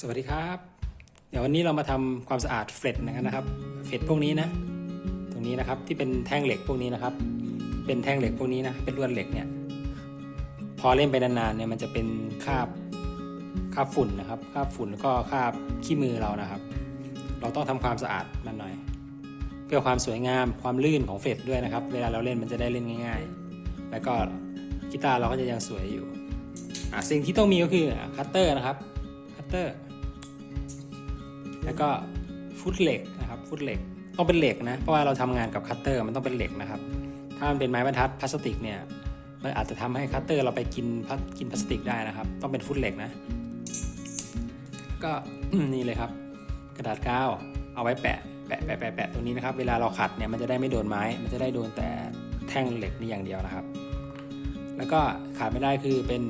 สวัสดีครับ เดี๋ยววันนี้เรามาทำความสะอาดเฟลตนะครับ เฟลตพวกนี้นะ ตรงนี้นะครับที่เป็นแท่งเหล็กพวกนี้นะครับ เป็นแท่งเหล็กพวกนี้นะ เป็นลวดเหล็กเนี่ย พอเล่นไปนานๆเนี่ยมันจะเป็นคราบคราบฝุ่นนะครับคราบฝุ่นแล้วก็คราบขี้มือเรานะครับ เราต้องทำความสะอาดมันหน่อย เพื่อความสวยงามความลื่นของเฟลตด้วยนะครับ เวลาเราเล่นมันจะได้เล่นง่าย ๆ แล้วก็กีตาร์เราก็จะยังสวยอยู่สิ่งที่ต้องมีก็คือคัตเตอร์นะครับคัตเตอร์ แล้วก็ฟุตเหล็กนะครับฟุตเหล็กต้องเป็นเหล็กนะเพราะว่าเราทำงานกับคัตเตอร์มันต้องเป็นเหล็กนะครับ ถ้ามันเป็นไม้บรรทัดพลาสติกเนี่ยมันอาจจะทำให้คัตเตอร์เราไปกินพลากินพลาสติกได้นะครับ ต้องเป็นฟุตเหล็กนะ ก็นี่เลยครับ กระดาษกาวเอาไว้แปะแปะแปะแปะแปะตรงนี้นะครับ เวลาเราขัดเนี่ยมันจะได้ไม่โดนไม้ มันจะได้โดนแต่แท่งเหล็กนี่อย่างเดียวนะครับ แล้วก็ขาดไม่ได้คือเป็น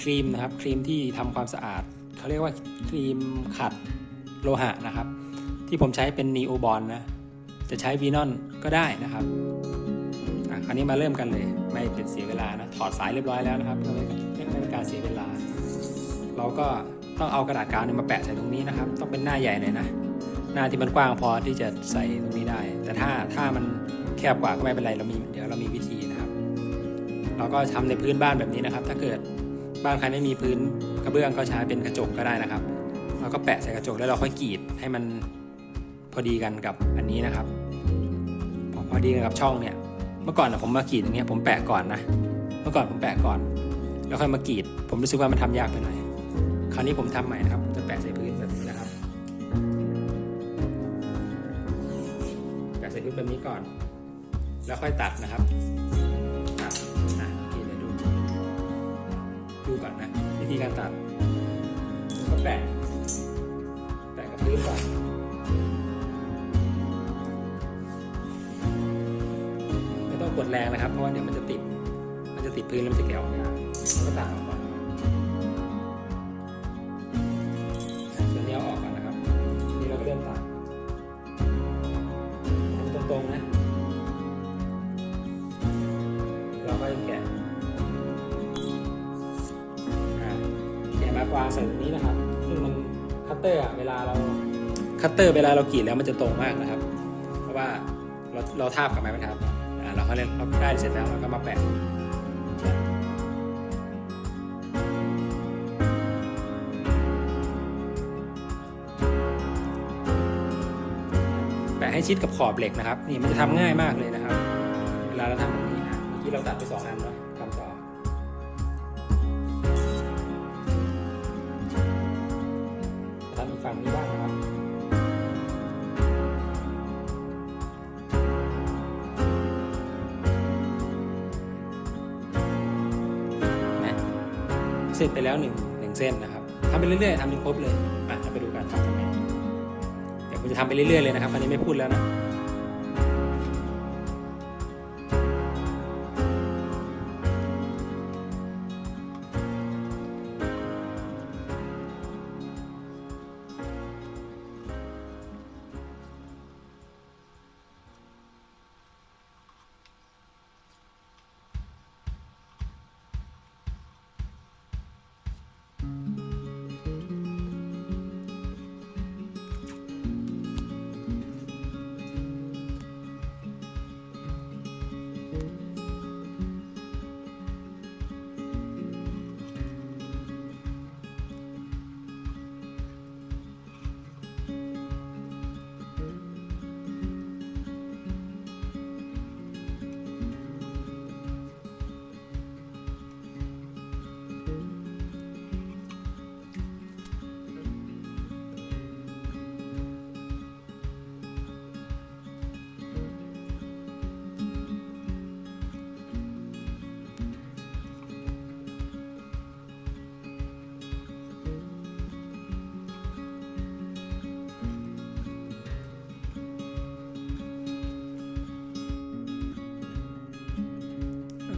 ครีมนะครับครีมที่ทำความสะอาดเขาเรียกว่าครีมขัด โลหะนะครับ ที่ผมใช้เป็นนีโอบอลนะ จะใช้วีนอนก็ได้นะครับอะคราวนี้มาเริ่มกันเลย ไม่เป็นเสียเวลานะ ถอดสายเรียบร้อยแล้วนะครับเพื่อไม่ไม่เป็นการเสียเวลา เราก็ต้องเอากระดาษกาวเนี่ยมาแปะใส่ตรงนี้นะครับ ต้องเป็นหน้าใหญ่หน่อยนะ หน้าที่มันกว้างพอที่จะใส่ตรงนี้ได้ แต่ถ้าถ้ามันแคบกว่าก็ไม่เป็นไร เรามีเดี๋ยวเรามีวิธีนะครับ เราก็ทำในพื้นบ้านแบบนี้นะครับ ถ้าเกิดบ้านใครไม่มีพื้นกระเบื้องก็ใช้เป็นกระจกก็ได้นะครับ เราก็แปะใส่กระจกแล้วเราค่อยกรีดให้มันพอดีกันกับอันนี้นะครับ พอพอดีกันกับช่องเนี่ย เมื่อก่อนนะผมมากรีดอย่างเงี้ยผมแปะก่อนนะ เมื่อก่อนผมแปะก่อน แล้วค่อยมากรีด ผมรู้สึกว่ามันทำยากไปหน่อย คราวนี้ผมทำใหม่นะครับผมจะแปะใส่พื้นแบบนี้นะครับ แปะใส่พื้นแบบนี้ก่อน แล้วค่อยตัดนะครับตัดอะโอเคเดี๋ยวดู ดูก่อนนะวิธีการตัดก็แปะ ดแรงนะครับ เพราะว่าเดี๋ยวมันจะติด มันจะติดพื้นแล้วมันจะแกะออกยากแล้วก็ตัดออกก่อนส่วนนี้เอาออกก่อนนะครับ นี่เราก็เริ่มตัดตรงๆนะเราก็แกะอ่าแกะมากวางใส่ตรงนี้นะครับซึ่งมันคัตเตอร์อะเวลาเราคัตเตอร์เวลาเรากรีดแล้วมันจะตรงมากนะครับ เพราะว่าเราเราทาบกับไม้บรรทัด อ่าเราก็เล่นเขาได้เสร็จแล้วเราก็มาแปะแปะให้ชิดกับขอบเหล็กนะครับ นี่มันจะทำง่ายมากเลยนะครับ เวลาเราทำแบบนี้นะเมื่อกี้เราตัดไปสองอัน เสร็จไปแล้วหนึ่งหนึ่งเส้นนะครับทำไปเรื่อยๆทำจนครบเลยอะเราไปดูกันทำยังไงเดี๋ยวผมจะทำไปเรื่อยๆเลยนะครับอันนี้ไม่พูดแล้วนะ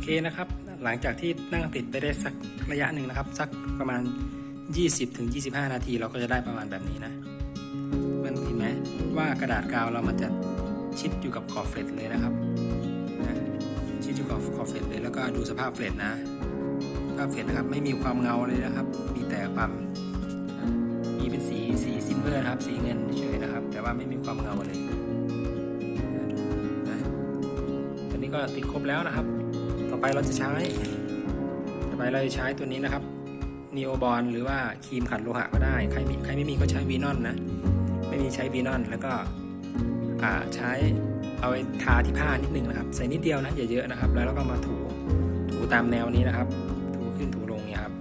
เคนะครับ หลังจากที่นั่งติดไปได้สักระยะหนึ่งนะครับ สักประมาณ 20-25ถึง25 นาที เราก็จะได้ประมาณแบบนี้นะ มันเห็นไหมว่ากระดาษกาวเรามันจะชิดอยู่กับขอบเฟลตเลยนะครับนะชิดอยู่กับขอบเฟลตเลยแล้วก็ดูสภาพเฟลตนะสภาพเฟลตนะครับไม่มีความเงาเลยนะครับ มีแต่ความมีเป็นสีสีซิลเวอร์ครับสีเงินเฉยนะครับ แต่ว่าไม่มีความเงาเลยนะตอนนี้ก็ติดครบแล้วนะครับ ไปเราจะใช้ ต่อไปเราจะใช้ตัวนี้นะครับนีโอบอลหรือว่าครีมขัดโลหะก็ได้ ใครมีใครไม่มีก็ใช้วีนอนนะ ไม่มีใช้วีนอนแล้วก็อ่าใช้เอาไปทาที่ผ้านิดนึงนะครับ ใส่นิดเดียวนะอย่าเยอะนะครับ แล้วเราก็มาถูถูตามแนวนี้นะครับ ถูขึ้นถูลงเนี่ยครับ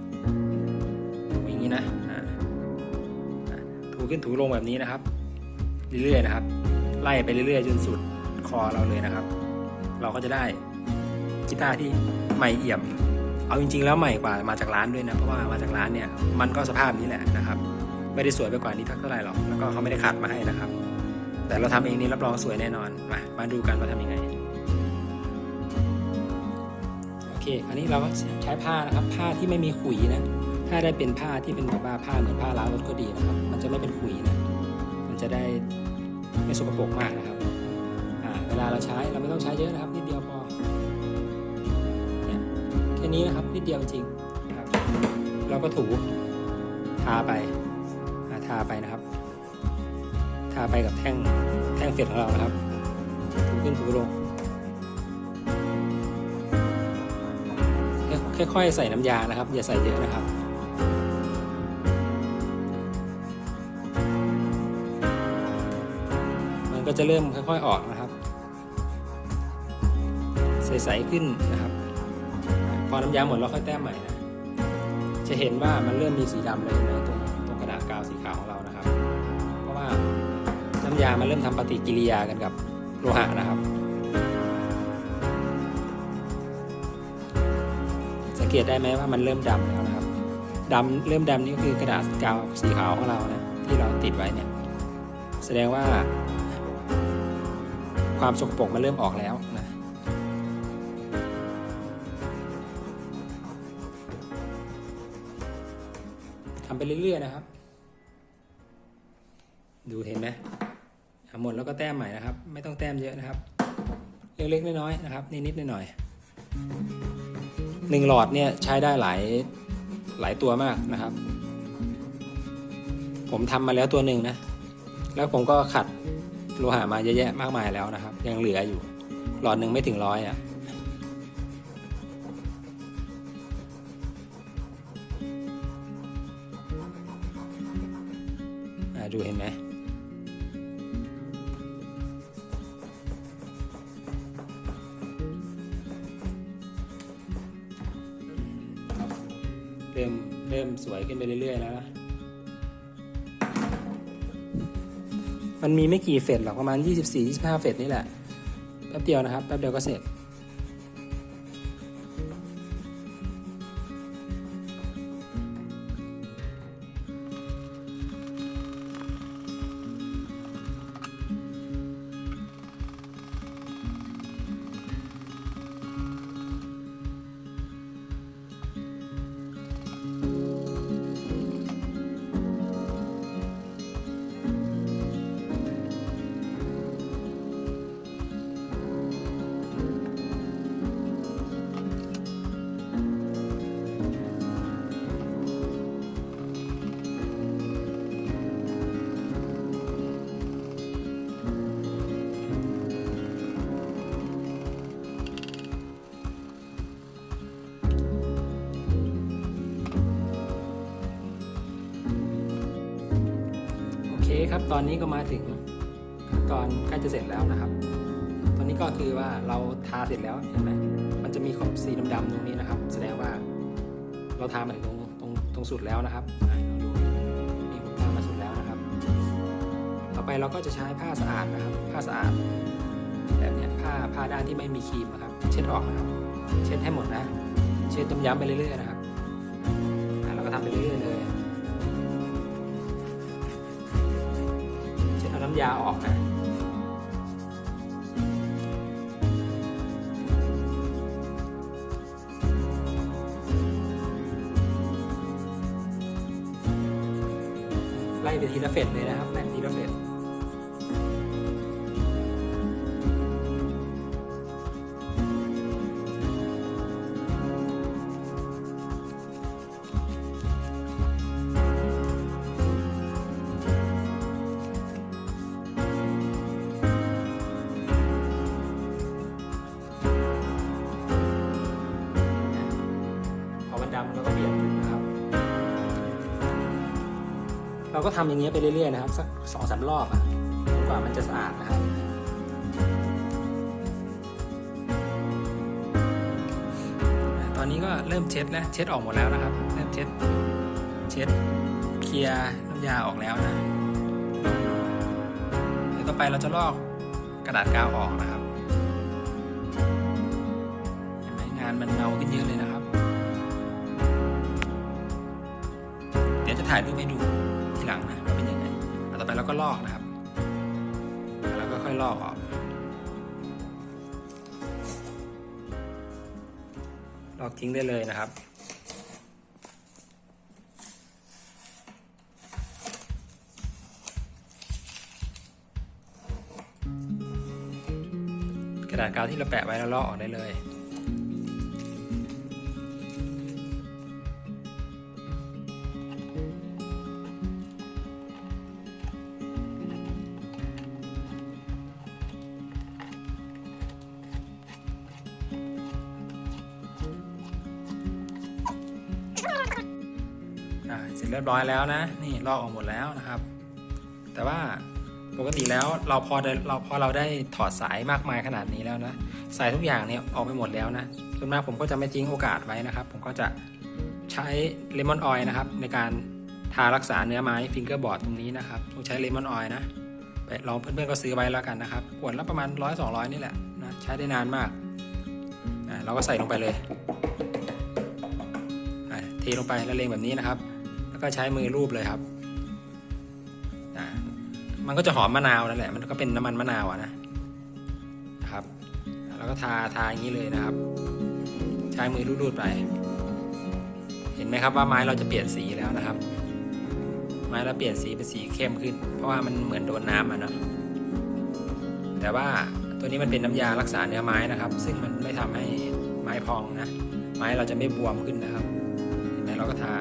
ถูอย่างนี้นะถูขึ้นถูลงแบบนี้นะครับ เรื่อยๆนะครับ ไล่ไปเรื่อยๆจนสุดคอเราเลยนะครับ เราก็จะได้ กีตาร์ที่ใหม่เอี่ยม เอาจริง ๆ แล้วใหม่กว่ามาจากร้านด้วยนะ เพราะว่ามาจากร้านเนี่ยมันก็สภาพนี้แหละนะครับ ไม่ได้สวยไปกว่านี้เท่าไหร่หรอก แล้วก็เขาไม่ได้ขัดมาให้นะครับ แต่เราทำเองนี่รับรองสวยแน่นอน มา มาดูกันว่าทำยังไง โอเค อันนี้เราก็ใช้ผ้านะครับ ผ้าที่ไม่มีขุยนะ ถ้าได้เป็นผ้าที่เป็นแบบว่าผ้าเหมือนผ้าล้างรถก็ดีนะครับ มันจะไม่เป็นขุยนะ มันจะได้ไม่สกปรกมากนะครับเวลาเราใช้เราไม่ต้องใช้เยอะนะครับ นี้นะครับนิดเดียวจริงครับเราก็ถูทาไปอาทาไปนะครับ ทาไปกับแท่งแท่งเฟดของเรานะครับถูขึ้นถูลงค่อยๆใส่น้ำยานะครับ อย่าใส่เยอะนะครับมันก็จะเริ่มค่อย ๆ ออกนะครับ ใส ๆ ขึ้นนะครับ พอน้ำยาหมดเราค่อยแต้มใหม่นะ จะเห็นว่ามันเริ่มมีสีดำเลยในตรงตรงกระดาษกาวสีขาวของเรานะครับ เพราะว่าน้ำยามันเริ่มทำปฏิกิริยากันกับโลหะนะครับ สังเกตได้ไหมว่ามันเริ่มดำแล้วนะครับดำเริ่มดำนี่ก็คือกระดาษกาวสีขาวของเรานะที่เราติดไว้เนี่ยแสดงว่าความสกปรกมันเริ่มออกแล้ว ทำไปเรื่อยๆนะครับ ดูเห็นไหมหมดแล้วก็แต้มใหม่นะครับ ไม่ต้องแต้มเยอะนะครับ เล็กๆน้อยๆนะครับนิดๆหน่อยๆหนึ่งหลอดเนี่ยใช้ได้หลายหลายตัวมากนะครับ ผมทำมาแล้วตัวหนึ่งนะ แล้วผมก็ขัดโลหะมาเยอะแยะมากมายแล้วนะครับ ยังเหลืออยู่ หลอดหนึ่งไม่ถึงร้อยอะ ดูเห็นไหมเริ่มเริ่มสวยขึ้นไปเรื่อยๆแล้วนะมันมีไม่กี่เฟสหรอกประมาณ 24-25 เฟสนี่แหละ แป๊บเดียวนะครับ แป๊บเดียวก็เสร็จ คครับตอนนี้ก็มาถึงขั้นตอนใกล้จะเสร็จแล้วนะครับ ตอนนี้ก็คือว่าเราทาเสร็จแล้วเห็นไหมมันจะมีขอบสีดำๆตรงนี้นะครับ แสดงว่าเราทามาถึงตรงตรงตรงสุดแล้วนะครับอะลองดูนี่ผมทามาสุดแล้วนะครับ ต่อไปเราก็จะใช้ผ้าสะอาดนะครับ ผ้าสะอาด แบบเนี้ยผ้าผ้าด้านที่ไม่มีครีมนะครับ เช็ดออกนะครับ เช็ดให้หมดนะ เช็ดย้ำๆไปเรื่อยๆนะครับเราก็ทำไปเรื่อยๆเลย น้ำยาออกนะไล่ไปทีละเฟสเลยนะครับไล่ไปทีละเฟส เราก็ทำอย่างเงี้ยไปเรื่อยๆนะครับสักสองสามรอบอะจนกว่ามันจะสะอาดนะครับตอนนี้ก็เริ่มเช็ดแล้วเช็ดออกหมดแล้วนะครับ เริ่มเช็ดเช็ดเคลียร์น้ำยาออกแล้วนะเดี๋ยวต่อไปเราจะลอกกระดาษกาวออกนะครับเห็นไหมงานมันเงาขึ้นเยอะเลยนะครับ เดี๋ยวจะถ่ายรูปให้ดู หลังนะว่าเป็นยังไงต่อไปเราก็ลอกนะครับ แล้วก็ค่อยลอกออก ลอกทิ้งได้เลยนะครับกระดาษกาวที่เราแปะไว้แล้วลอกออกได้เลย สร็จเรียบร้อยแล้วนะ นี่ลอกออกหมดแล้วนะครับ แต่ว่าปกติแล้วเราพอเราพอเราได้ถอดสายมากมายขนาดนี้แล้วนะ สายทุกอย่างเนี่ยออกไปหมดแล้วนะส่วนมากผมก็จะไม่ทิ้งโอกาสไว้นะครับ ผมก็จะใช้เลมอนออยล์นะครับ ในการทารักษาเนื้อไม้ฟิงเกอร์บอร์ดตรงนี้นะครับต้องใช้เลมอนออยล์นะไปลองเพื่อนๆก็ซื้อไว้แล้วกันนะครับขวดละประมาณร้อยสองร้อยนี่แหละนะใช้ได้นานมากอ่าเราก็ใส่ลงไปเลยเทลงไปแล้วเลงแบบนี้นะครับ แล้วก็ใช้มือรูปเลยครับมันก็จะหอมมะนาวนั่นแหละ มันก็เป็นน้ำมันมะนาวนะนะครับ แล้วก็ทาทาอย่างนี้เลยนะครับ ใช้มือรูดๆไป เห็นไหมครับว่าไม้เราจะเปลี่ยนสีแล้วนะครับ ไม้เราเปลี่ยนสีเป็นสีเข้มขึ้น เพราะว่ามันเหมือนโดนน้ำอะเนาะแต่ว่าตัวนี้มันเป็นน้ำยารักษาเนื้อไม้นะครับ ซึ่งมันไม่ทำให้ไม้พองนะ ไม้เราจะไม่บวมขึ้นนะครับเห็นไหมเราก็ทา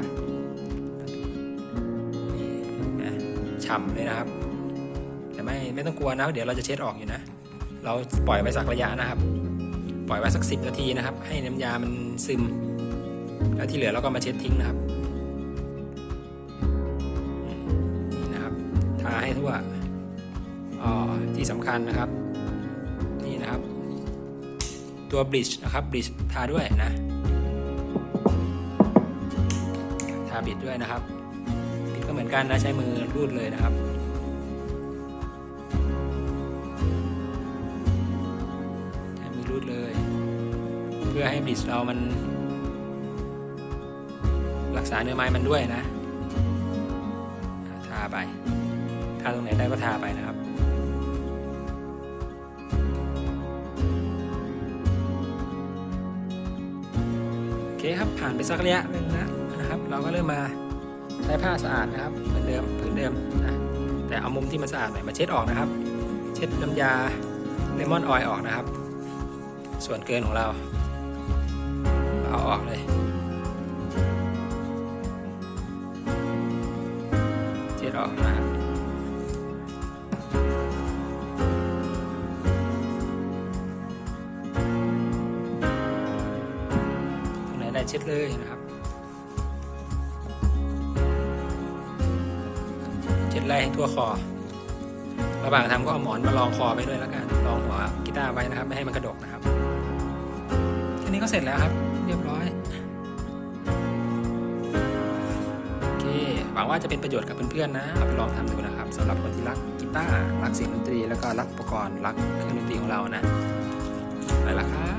ฉ่ำเลยนะครับ แต่ไม่ไม่ต้องกลัวนะเดี๋ยวเราจะเช็ดออกอยู่นะ เราปล่อยไว้สักระยะนะครับ ปล่อยไว้สักสิบนาทีนะครับ ให้น้ำยามันซึม แล้วที่เหลือเราก็มาเช็ดทิ้งนะครับนี่นะครับทาให้ทั่วอ๋อที่สำคัญนะครับ นี่นะครับ ตัวบลิชนะครับบลิชทาด้วยนะ ทาบิดด้วยนะครับ เหมือนกันนะใช้มือรูดเลยนะครับใช้มือรูดเลย เพื่อให้บลิชเรามัน รักษาเนื้อไม้มันด้วยนะทาไปทาตรงไหนได้ก็ทาไปนะครับโอเคครับผ่านไปสักระยะหนึ่งนะนะครับ เราก็เริ่มมา ใช้ผ้าสะอาดนะครับเหมือนเดิมผืนเดิมนะแต่เอามุมที่มันสะอาดหน่อยมาเช็ดออกนะครับ เช็ดน้ำยาเลมอนออยล์ออกนะครับ ส่วนเกินของเรา เอาออกเลย เช็ดออกนะครับตรงไหนได้เช็ดเลยนะครับ ไล่ให้ทั่วคอ ระหว่างทำก็เอาหมอนมาลองคอไปด้วยแล้วกัน ลองหัวกีตาร์ไว้นะครับ ไม่ให้มันกระดกนะครับ แค่นี้ก็เสร็จแล้วครับ เรียบร้อย โอเค หวังว่าจะเป็นประโยชน์กับเพื่อนๆนะ เอาไปลองทำดูนะครับสำหรับคนที่รักกีตาร์ รักเสียงดนตรี แล้วก็รักอุปกรณ์ รักเครื่องดนตรีของเรานะ ไปละครับ